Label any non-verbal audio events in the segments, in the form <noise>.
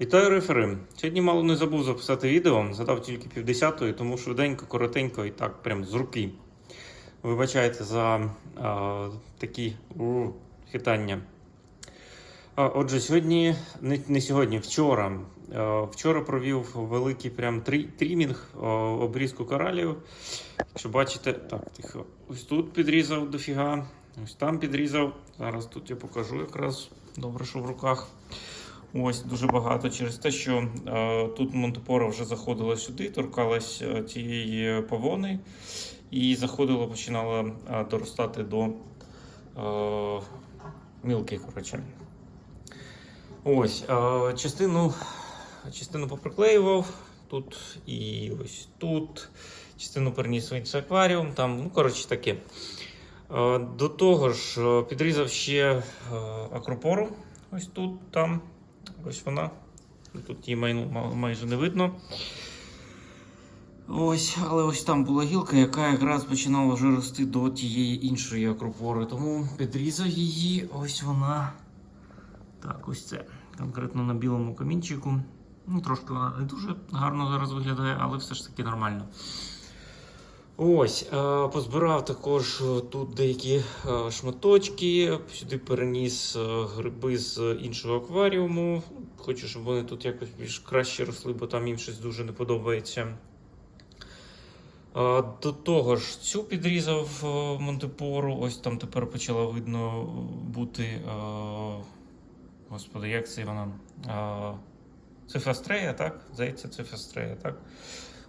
Вітаю рефери. Сьогодні мало не забув записати відео, задав тільки півдесятої, тому швиденько, коротенько і так, прям з руки. Вибачайте за а, такі у, хитання. Отже, сьогодні, не, не сьогодні, вчора. А, вчора провів великий прям трі, трімінг, а, обрізку коралів. Якщо бачите, так, тихо. Ось тут підрізав дофіга, ось там підрізав. Зараз тут я покажу якраз. Добре, що в руках. Ось дуже багато через те, що е, тут Монтепора вже заходила сюди, торкалась е, тієї павони і заходила, починала е, доростати до е, мілки. Коротше. Ось е, частину, частину поприклеював тут і ось тут. Частину переніс в інший акваріум. Там, ну, коротше, таке. Е, До того ж, е, підрізав ще е, акропору. Ось тут, там. Ось вона. Тут її май- майже не видно. Ось, але ось там була гілка, яка якраз починала вже рости до тієї іншої акропори. Тому підрізав її. Ось вона. Так, ось це. Конкретно на білому камінчику. Ну, трошки вона не дуже гарно зараз виглядає, але все ж таки нормально. Ось, е, позбирав також е, тут деякі е, шматочки, сюди переніс гриби з іншого акваріуму. Хочу, щоб вони тут якось більш краще росли, бо там їм щось дуже не подобається. До того ж, цю підрізав Монтепору. Ось там тепер почала видно бути. Господи, як це вона? Це фастрея, так? Здається, це фастрея, так?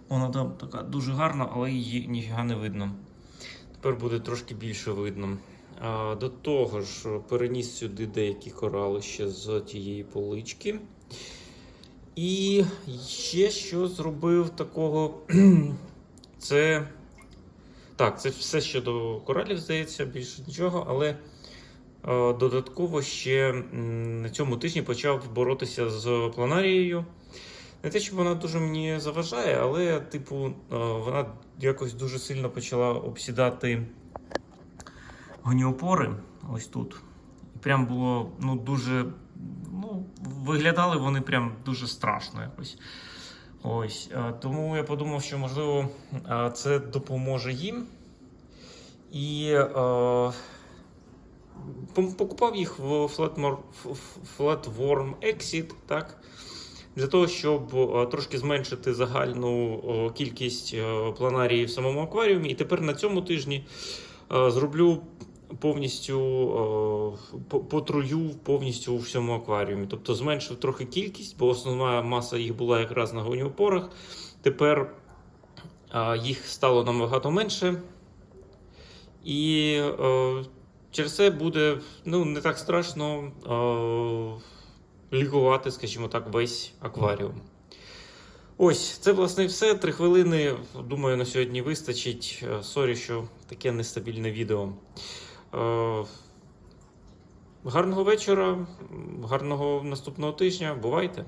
Вона там така дуже гарна, але її ніфіга не видно. Тепер буде трошки більше видно. А, до того ж, переніс сюди деякі корали ще з тієї полички. І ще що зробив такого. <clears throat> це. Так, це все щодо коралів, здається, більше нічого, але додатково ще на цьому тижні почав боротися з планарією. Не те, щоб вона дуже мені заважає, але, типу, е, вона якось дуже сильно почала обсідати гоніопори ось тут. І прям було ну, дуже. Ну, виглядали вони прям дуже страшно якось. Ось. е, Тому я подумав, що можливо е, це допоможе їм. І е, покупав їх в Flatworm Exit, так? Для того, щоб е, трошки зменшити загальну е, кількість е, планарії в самому акваріумі. І тепер на цьому тижні зроблю повністю потрую повністю у всьому акваріумі. Тобто зменшив трохи кількість, бо основна маса їх була якраз на гоніопорах. Тепер їх стало набагато менше. І е, через це буде ну, не так страшно. Е, лікувати, скажімо так, весь акваріум. Ось, це власне все. Три хвилини. Думаю, на сьогодні вистачить. Е, Сорі, що таке нестабільне відео. Е, Гарного вечора, гарного наступного тижня. Бувайте!